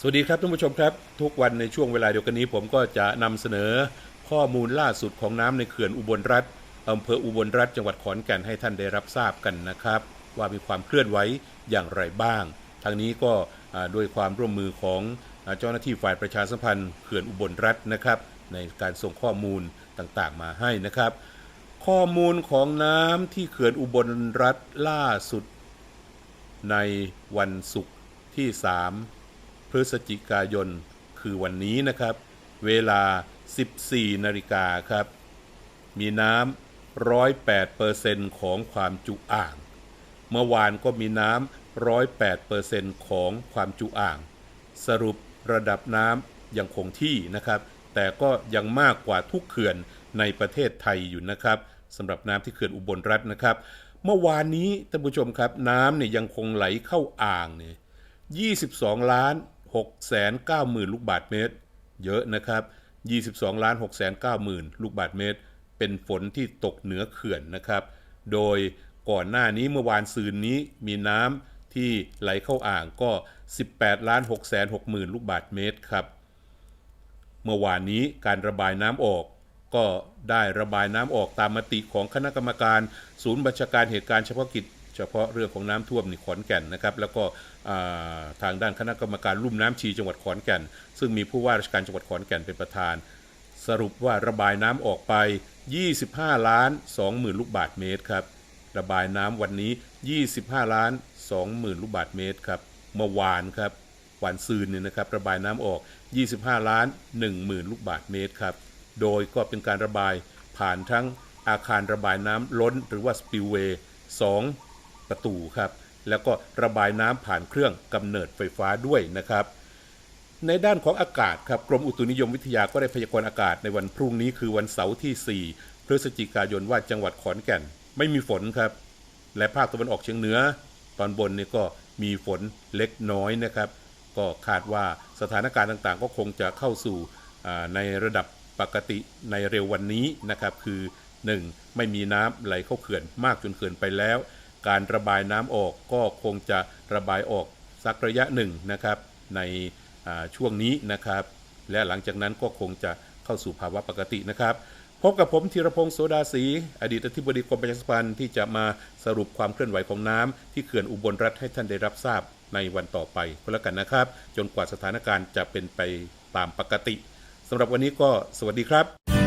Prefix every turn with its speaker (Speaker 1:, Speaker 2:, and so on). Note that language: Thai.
Speaker 1: สวัสดีครับท่านผู้ชมครับ ทุกวันในช่วงเวลาเดียวกันนี้ ผมก็จะนำเสนอข้อมูลล่าสุดของน้ำในเขื่อนอุบลรัฐอำเภออุบลรัฐจังหวัดขอนแก่นให้ท่านได้รับทราบกันนะครับ ว่ามีความเคลื่อนไหวอย่างไรบ้าง ทางนี้ก็ด้วยความร่วมมือของเจ้าหน้าที่ฝ่ายประชาสัมพันธ์เขื่อนอุบลรัฐนะครับ ในการส่งข้อมูลต่างๆ มาให้นะครับ ข้อมูลของน้ำที่เขื่อนอุบลรัฐล่าสุด ในวันศุกร์ที่ 3 พฤศจิกายน คือวันนี้นะครับ เวลา 14 นาฬิกาครับ มีน้ำ108เปอร์เซ็นต์ของความจุอ่าง เมื่อวานก็มีน้ำ108เปอร์เซ็นต์ของความจุอ่าง สรุประดับน้ำยังคงที่นะครับ แต่ก็ยังมากกว่าทุกเขื่อนในประเทศไทยอยู่นะครับสำหรับน้ำที่เขื่อนอุบลรัฐนะครับ เมื่อวานนี้ท่านผู้ชมครับน้ำเนี่ยยังคงไหลเข้าอ่างเนี่ย22 ล้าน 6แสน9หมื่นลูกบาทเมตร เยอะนะครับ 22ล้าน6แสน9หมื่นลูกบาทเมตร เป็นฝนที่ตกเหนือเขื่อนนะครับ โดยก่อนหน้านี้เมื่อวานซืนนี้มีน้ำที่ไหลเข้าอ่างก็ 18ล้าน6แสน6หมื่นลูกบาทเมตรครับ เมื่อวานนี้การระบายน้ำออกก็ได้ระบายน้ำออกตามมติของคณะกรรมการ ศูนย์บัญชาการเหตุการณ์เฉพาะกิจ เฉพาะเรื่องของน้ำท่วมในขอนแก่นนะครับ แล้วก็ทางด้านคณะกรรมการลุ่มน้ำชีจังหวัดขอนแก่น ซึ่งมีผู้ว่าราชการจังหวัดขอนแก่นเป็นประธาน สรุปว่าระบายน้ำออกไป 25 ล้าน2หมื่นลูกบาทเมตรครับระบายน้ำวันนี้ 25 ล้าน2หมื่นลูกบาทเมตรครับเมื่อวานครับวันซืนเนี่ยนะครับระบายน้ำออก 25 ล้าน1หมื่นลูกบาทเมตรครับโดยก็เป็นการระบายผ่านทั้งอาคารระบายน้ำล้นหรือว่าสปิลเวย์2 ประตูครับ แล้วก็ระบายน้ำผ่านเครื่องกำเนิดไฟฟ้าด้วยนะครับ ในด้านของอากาศครับกรมอุตุนิยมวิทยาก็ได้พยากรณ์อากาศในวันพรุ่งนี้คือวันเสาร์ที่ 4 พฤศจิกายนว่าจังหวัดขอนแก่น ไม่มีฝนครับ และภาคตะวันออกเฉียงเหนือ ตอนบนนี่ก็มีฝนเล็กน้อยนะครับ ก็คาดว่าสถานการณ์ต่างๆ ก็คงจะเข้าสู่ในระดับปกติในเร็ววันนี้นะครับคือ 1. ไม่มีน้ำไหลเข้าเขื่อนมากจนเกินไปแล้ว การระบายน้ำออกก็คงจะระบายออกสักระยะหนึ่งนะครับในช่วงนี้นะครับ และหลังจากนั้นก็คงจะเข้าสู่ภาวะปกตินะครับ พบกับผมธีรพงศ์โสดาศรีอดีตอธิบดีกรมประชาสัมพันธ์ที่จะมาสรุปความเคลื่อนไหวของน้ำที่เขื่อนอุบลรัฐให้ท่านได้รับทราบในวันต่อไปก็แล้วกันนะครับ จนกว่าสถานการณ์จะเป็นไปตามปกติสำหรับวันนี้ก็สวัสดีครับ